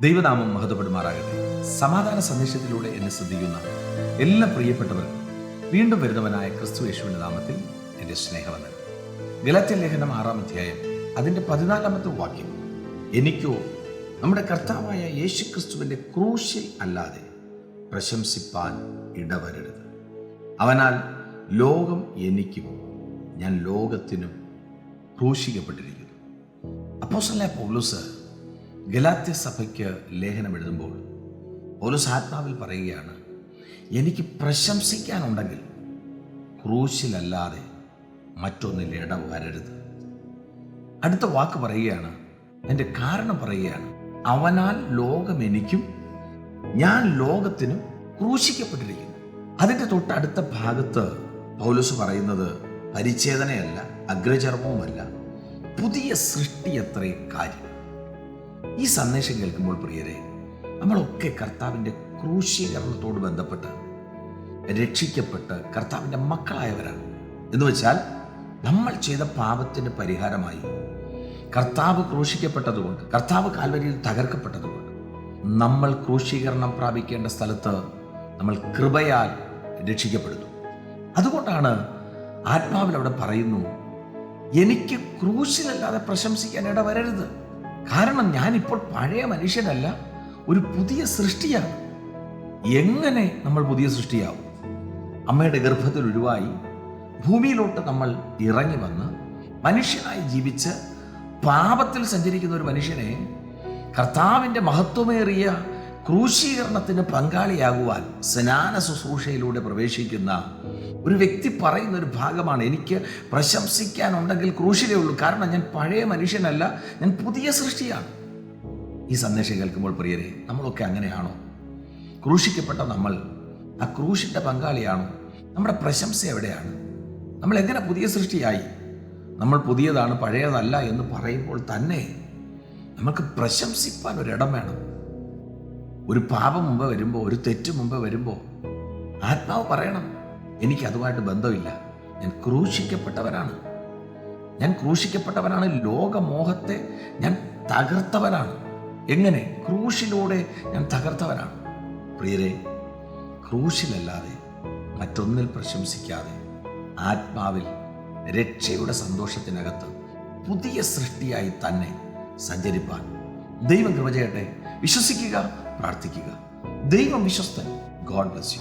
ദൈവനാമം മഹത്വപ്പെടുമാറാകട്ടെ. സമാധാന സന്ദേശത്തിലൂടെ എന്നെ ശ്രദ്ധിക്കുന്ന എല്ലാ പ്രിയപ്പെട്ടവർക്കും വീണ്ടും വരുന്നവനായ ക്രിസ്തു യേശുവിന്റെ നാമത്തിൽ എന്റെ സ്നേഹവന്ദനം. ഗലത്യ ലേഖനം ആറാം അധ്യായം അതിന്റെ പതിനാലാമത്തെ വാക്യം. എനിക്കോ നമ്മുടെ കർത്താവായ യേശു ക്രിസ്തുവിന്റെ ക്രൂശിൽ അല്ലാതെ പ്രശംസിപ്പാൻ ഇടവരരുത്. അവനാൽ ലോകം എനിക്കും ഞാൻ ലോകത്തിനും ക്രൂശിക്കപ്പെട്ടിരിക്കുന്നു. അപ്പോസല്ല പൗലോസ് ഗലാത്യ സഭയ്ക്ക് ലേഖനം എഴുതുമ്പോൾ പൗലോസ് ആത്മാവിൽ പറയുകയാണ് എനിക്ക് പ്രശംസിക്കാനുണ്ടെങ്കിൽ ക്രൂശിലല്ലാതെ മറ്റൊന്നിൽ ഇടം വരരുത് അടുത്ത വാക്ക് പറയുകയാണ് എന്റെ കാരണം പറയുകയാണ് അവനാൽ ലോകം എനിക്കും ഞാൻ ലോകത്തിനും ക്രൂശിക്കപ്പെട്ടിരിക്കുന്നു. അതിന്റെ തൊട്ടടുത്ത ഭാഗത്ത് പൗലോസ് പറയുന്നത് പരിച്ഛേദനയല്ല അഗ്രചർമ്മവുമല്ല പുതിയ സൃഷ്ടി അത്രയും കാര്യം. ഈ സന്ദേശം കേൾക്കുമ്പോൾ പ്രിയരെ നമ്മളൊക്കെ കർത്താവിന്റെ ക്രൂശീകരണത്തോട് ബന്ധപ്പെട്ട് രക്ഷിക്കപ്പെട്ട് കർത്താവിന്റെ മക്കളായവരാണ്. എന്ന് വെച്ചാൽ നമ്മൾ ചെയ്ത പാപത്തിന് പരിഹാരമായി കർത്താവ് ക്രൂശിക്കപ്പെട്ടതുകൊണ്ട് കർത്താവ് കാൽവരിയിൽ തകർക്കപ്പെട്ടതുകൊണ്ട് നമ്മൾ ക്രൂശീകരണം പ്രാപിക്കേണ്ട സ്ഥലത്ത് നമ്മൾ കൃപയാൽ രക്ഷിക്കപ്പെടുന്നു. അതുകൊണ്ടാണ് ആത്മാവിൽ അവിടെ പറയുന്നു എനിക്ക് ക്രൂശിലല്ലാതെ പ്രശംസിക്കാൻ ഇടവരരുത്. കാരണം ഞാനിപ്പോൾ പഴയ മനുഷ്യനല്ല ഒരു പുതിയ സൃഷ്ടിയാണ്. എങ്ങനെ നമ്മൾ പുതിയ സൃഷ്ടിയാവും? അമ്മയുടെ ഗർഭത്തിൽ ഉരുവായി ഭൂമിയിലോട്ട് നമ്മൾ ഇറങ്ങി വന്ന് മനുഷ്യനായി ജീവിച്ച് പാപത്തിൽ സഞ്ചരിക്കുന്ന ഒരു മനുഷ്യനെ കർത്താവിന്റെ മഹത്വമേറിയ ക്രൂശീകരണത്തിന് പങ്കാളിയാകുവാൻ സ്നാന ശുശ്രൂഷയിലൂടെ പ്രവേശിക്കുന്ന ഒരു വ്യക്തി പറയുന്ന ഒരു ഭാഗമാണ്. എനിക്ക് പ്രശംസിക്കാനുണ്ടെങ്കിൽ ക്രൂശിലേ ഉള്ളൂ. കാരണം ഞാൻ പഴയ മനുഷ്യനല്ല ഞാൻ പുതിയ സൃഷ്ടിയാണ്. ഈ സന്ദേശം കേൾക്കുമ്പോൾ പ്രിയരെ നമ്മളൊക്കെ അങ്ങനെയാണോ? ക്രൂശിക്കപ്പെട്ട നമ്മൾ ആ ക്രൂശിന്റെ പങ്കാളിയാണോ? നമ്മുടെ പ്രശംസ എവിടെയാണ്? നമ്മൾ എങ്ങനെ പുതിയ സൃഷ്ടിയായി? നമ്മൾ പുതിയതാണ് പഴയതല്ല എന്ന് പറയുമ്പോൾ തന്നെ നമുക്ക് പ്രശംസിപ്പാൻ ഒരിടം വേണം. ഒരു പാപം മുമ്പ് വരുമ്പോൾ ഒരു തെറ്റ് മുമ്പ് വരുമ്പോൾ ആത്മാവ് പറയണം എനിക്ക് അതുമായിട്ട് ബന്ധമില്ല. ഞാൻ ക്രൂശിക്കപ്പെട്ടവനാണ് ഞാൻ ക്രൂശിക്കപ്പെട്ടവനാണ് ലോകമോഹത്തെ ഞാൻ തകർത്തവനാണ് എങ്ങനെ? ക്രൂശിലൂടെ ഞാൻ തകർത്തവനാണ് പ്രിയരെ ക്രൂശിലല്ലാതെ മറ്റൊന്നിൽ പ്രശംസിക്കാതെ ആത്മാവിൽ രക്ഷയുടെ സന്തോഷത്തിനകത്ത് പുതിയ സൃഷ്ടിയായി തന്നെ സഞ്ചരിപ്പാൻ ദൈവം കൃപ ചെയ്യട്ടെ. വിശ്വസിക്കുക പ്രാർത്ഥിക്കുക. ദൈവം വിശ്വസ്തൻ. God bless you